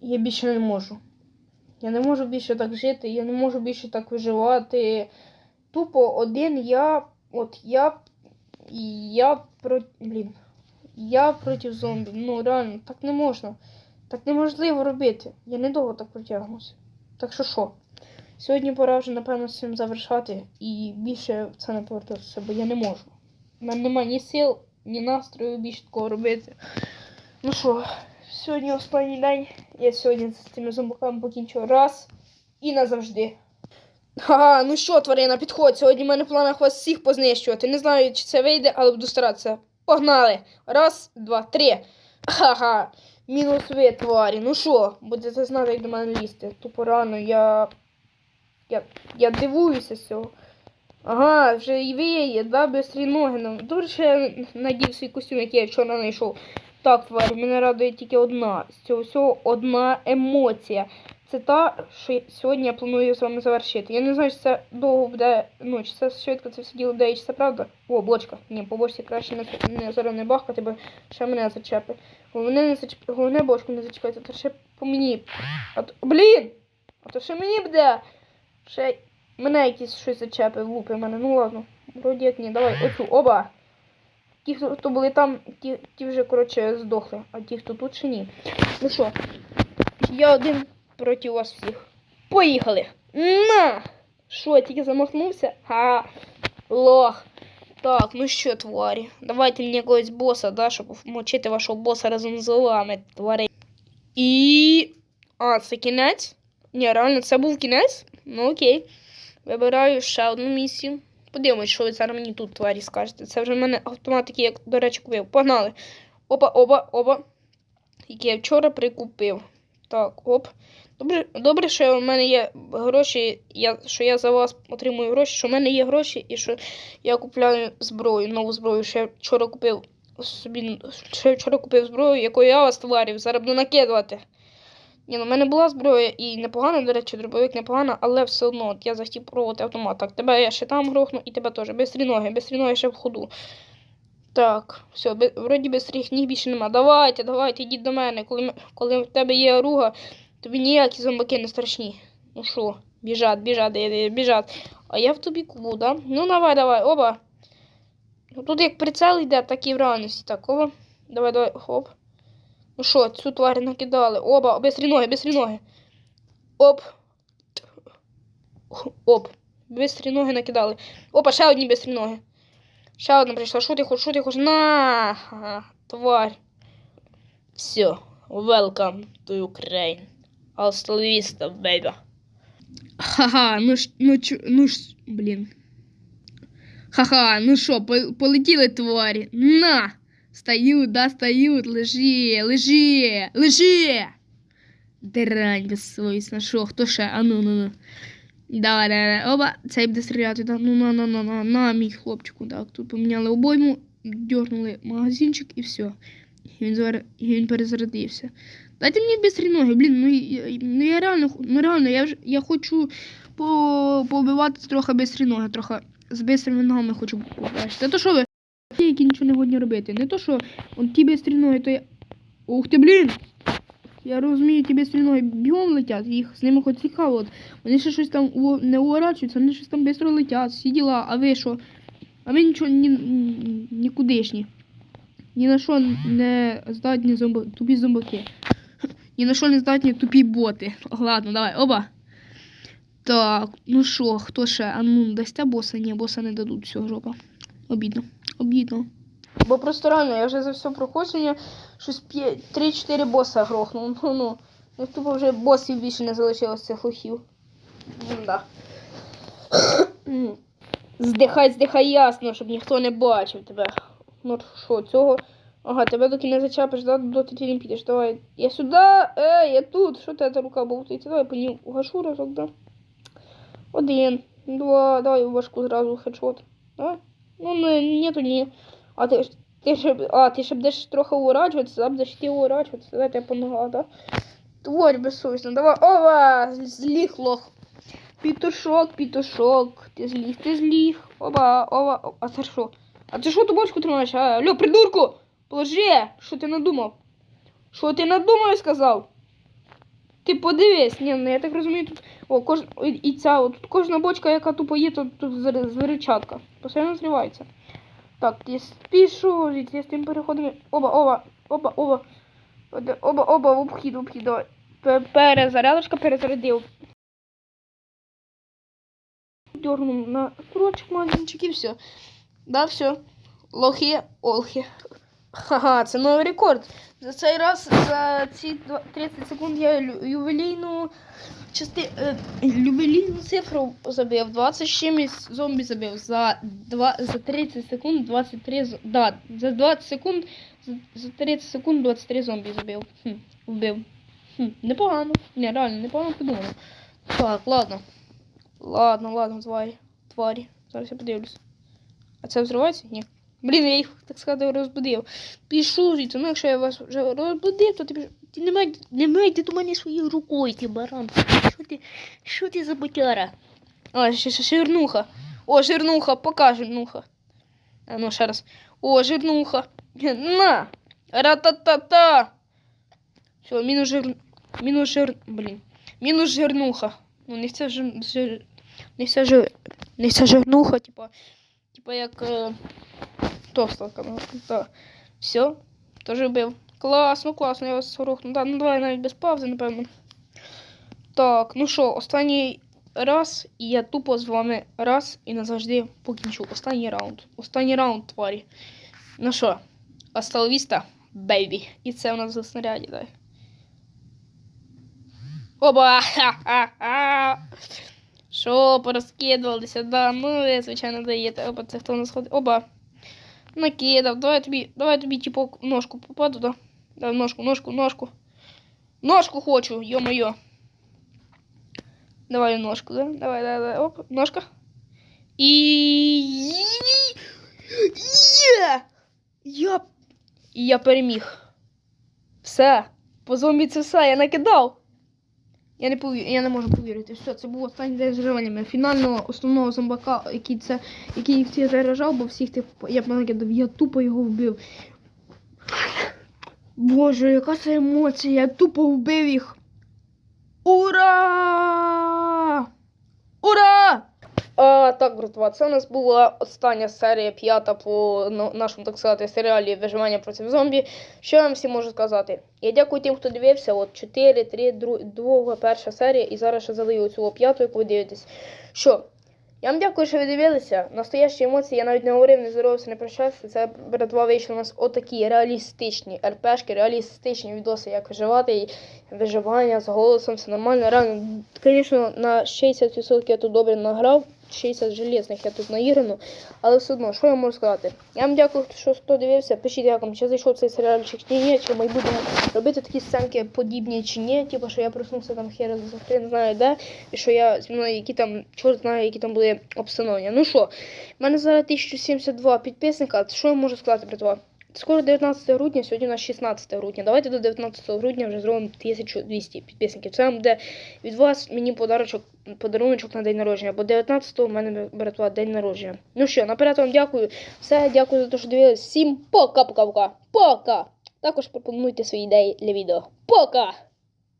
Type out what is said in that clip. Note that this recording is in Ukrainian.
я більше не можу. Я не можу більше так жити, я не можу більше так виживати. Тупо один я. От я. Я про. Блін. Я проти зомбі. Ну реально, так не можна. Так неможливо робити. Я недовго так протягнуся. Так що що? Сьогодні пора вже, напевно, з цим завершати і більше це не повертатися, бо я не можу. У мене немає ні сил, ні настрою більше такого робити. Ну що, сьогодні останній день. Я сьогодні з цими зомбаками покінчу раз і назавжди. Ага, ну що, тварина, підходь. Сьогодні в мене в планах вас всіх познищувати. Не знаю, чи це вийде, але буду старатися. Погнали! Раз, два, три. Ха-ха. Мінус ви, тварі. Ну що, будете знати, як до мене лізти. Тупо рано, я. Я, я дивуюся з цього. Ага, вже і ви є, да, бистрі ноги. нам. Добре, що я надів свій костюм, який я вчора знайшов. Так, тварі, мене радує тільки одна. З цього всього одна емоція. Це та, що сьогодні я планую з вами завершити. Я не знаю, чи це довго буде, ну, чи це швидко це все діло і чи це правда. О, блочка. Ні, по бочці краще не, не зараз не бахкати, бо ще мене зачепи. Головне не зачеп... Головне бочку не зачекайте, то ще по мені. А то... Блін! А то ще мені буде. Ще мене якісь щось зачепи, лупи мене. Ну ладно. Вроді як ні, давай, оцю, оба. Ті, хто, хто були там, ті, ті вже, коротше, здохли, а ті, хто тут ще ні. Ну що, я один проти вас всіх. Поїхали! На! Що, я тільки замахнувся? Ха! Лох! Так, ну що, тварі? Давайте мені якогось боса, да, щоб мочити вашого боса разом з вами, тварі. І. А, це кінець? Ні, реально, це був кінець? Ну окей. Вибираю ще одну місію. Подивимось, що ви зараз мені тут тварі скажете. Це вже в мене автомат, який я, до речі, купив. Погнали. Опа, опа, опа. Який я вчора прикупив. Так, оп. Добре, добре, що в мене є гроші, я, що я за вас отримую гроші, що в мене є гроші і що я купляю зброю, нову зброю. Ще я вчора купив собі, ще я вчора купив зброю, якою я вас товарів, зараз буду накидувати. Ні, ну в мене була зброя і непогана, до речі, дробовик непогана, але все одно от я захотів пробувати автомат. Так, тебе я ще там грохну і тебе теж. Бистрі ноги, бистрі ноги ще в ходу. Так, все, бе- вроді бистрих ніг більше нема. Давайте, давайте, йдіть до мене. Коли, коли в тебе є оруга, тобі ніякі зомбаки не страшні. Ну що, біжать, біжать, де- де- біжать. А я в тобі кубу, да? Ну давай, давай, оба. Ну, Тут як прицел йде, так і в реальності. Так, оба. Давай, давай, хоп. Ну що, цю тварь накидали. Оба, бистрі ноги, бистрі ноги. Оп. Оп. Бистрі ноги накидали. Опа, ще одні бистрі ноги. Ще одна прийшла. Що ти хочеш, що ти хочеш? На! Ага, тварь. Все. Welcome to Ukraine. Hasta la vista, baby. Ха-ха, ну ж, ну чу, ну ж, блін. Ха-ха, ну що, полетіли тварі. На! Стають, да, стають, лежи, лежи, лежи. Дрань безсовісна. Що, хто ще? А ну, ну, ну. Давай, давай, давай. Оба, цей буде стріляти. Да. Ну, на, на, на, на, на, мій хлопчику. Так, тут поміняли обойму, дьорнули магазинчик і все. І він, зараз, і він перезарядився. Дайте мені бистрі ноги, блін, ну, я, ну я реально, ну реально, я, вже, я хочу по, побивати трохи бистрі ноги, трохи з бистрими ногами хочу побачити. то що ви? Які нічого не годні робити. Не то, що он ті бистрі то я. Ух ти, блін! Я розумію, ті бистрі ноги бігом летять, їх з ними хоч цікаво. От. Вони ще щось там не уворачуються, вони щось там швидко летять, всі діла, а ви що? А ви нічого ні, ні- нікудишні. Ні на що не здатні зомби, тупі зомбаки. Ні на що не здатні тупі боти. Ладно, давай, оба. Так, ну що, хто ще? А ну, дасте боса? Ні, боса не дадуть, все, жопа. Обідно. Обідно. Бо просто реально, я вже за все проходження щось 3-4 боса грохнув. Ну, ну. Ну, тупо вже босів більше не залишилось цих лохів. Да. Здихай, здихай ясно, щоб ніхто не бачив тебе. Ну що, цього. Ага, тебе доки не зачепиш, да, доти ти не підеш. Давай. Я сюди, е, я тут. Що та рука болтається? Давай по ній угашу разок, да. Один, два, давай в башку зразу хедшот. Давай. Ну, не, ні. А ти, ж- ти ще, а, ти ще будеш трохи уворачуватися, а будеш ти уворачуватися, давай тебе помогла, да? Тварь безсовісно, давай, ова, зліг лох. Пітушок, пітушок, ти зліг, ти зліг. Оба, ова, а це що? А ти що ту бочку тримаєш? А, алло, придурку! Положи! Що ти надумав? Що ти надумав, сказав? Ти подивись, ні, ну я так розумію, тут о, кож... і- ця, от, тут кожна бочка, яка тупо є, тут, тут зр- звіричатка. Постійно зривається. Так, я з тим переходом. Оба, оба, оба, оба. Оба, оба, в обхід, в обхід. Перезарядочка, перезарядив. Дернув на курочок магазинчик і все. Да, все. Лохи, олхи. Ха-ха, це новий рекорд. За цей раз, за ці 30 секунд я ювелійну части... е, ювелійну цифру забив. 20 з чимось зомбі забив. За, два... за 30 секунд 23 з... Да, за 20 секунд за, за 30 секунд 23 зомбі забив. Хм, вбив. Хм, непогано. Ні, реально, непогано подумано. Так, ладно. Ладно, ладно, тварі. Тварі. Зараз я подивлюсь. А це взривається? Ні. Блін, я їх, так сказати, розбудив. Пішу звідси, ну якщо я вас вже розбудив, то ти піш... Ти не майте, не майте до мене своєю рукою, ти баран. Що ти, що ти за ботяра? А, ще, ще жирнуха. О, жирнуха, пока жирнуха. А ну, ще раз. О, жирнуха. На! Ра-та-та-та! Все, мінус жир... Мінус жир... Блін. Мінус жирнуха. Ну, не вся жир... жир... Не вся жир... Не вся жирнуха, типа... Типа як... Е... Тосталка, ну, да. Все, теж вбив. Класно, класно, я вас рухну. Да, ну давай навіть без паузи, напевно. Так, ну що, останній раз, і я тупо з вами раз і назавжди покінчу. Останній раунд. Останній раунд, тварі. Ну що, Асталвіста, бейбі. І це у нас за снаряді, дай. Оба! Ха-ха-ха! Що, порозкидувалися, да, ну ви, звичайно, даєте. Оба, це хто у нас ходить? Оба. Накидав. Давай тобі, давай тобі, типу, ножку попаду, да? Давай ножку, ножку, ножку. Ножку хочу, ё-моё. Давай ножку, да? Давай, давай, давай. Оп, ножка. І... Є! Я... І я переміг. Все. По зомбі це все, я накидав. Я не повір... я не можу повірити. Все, це був останній день зживання. Фінального основного зомбака, який це, який всіх заражав, бо всіх тих я накидав, я тупо його вбив. Боже, яка це емоція! Я тупо вбив їх. Ура! Ура! А, так, братва, це у нас була остання серія п'ята по нашому, так сказати, серіалі Виживання проти зомбі. Що я вам всім можу сказати? Я дякую тим, хто дивився. От 4, 3, 2, перша серія, і зараз ще залию цю п'яту, яку ви дивитесь. Що? Я вам дякую, що ви дивилися. Настоящі емоції я навіть не говорив, не здоровався, не прощався. Це братва вийшли у нас отакі реалістичні РПшки, реалістичні відоси, як виживати і виживання з голосом, все нормально. Реально, звісно, на 60% я тут добре награв. 60 железних я тут наіграно, але все одно, що я можу сказати? Я вам дякую, що хто дивився. Пишіть, як вам, чи зайшов цей серіальчик чи ні, чи в майбутньому робити такі сценки подібні чи ні. Типу, що я проснувся там хер хрен знаю де, і що я зі мною які там, чорт знає, які там були обстановлення. Ну що, в мене зараз 1072 підписника. Що я можу сказати, братва? Скоро 19 грудня, сьогодні у нас 16 грудня. Давайте до 19 грудня вже зробимо 1200 підписників. Це буде від вас мені подарочок, подаруночок на день народження, бо 19-го в мене братва день народження. Ну що, наперед вам дякую. Все, дякую за те, що дивились. Всім пока-пока-пока. Пока! Також пропонуйте свої ідеї для відео. Пока!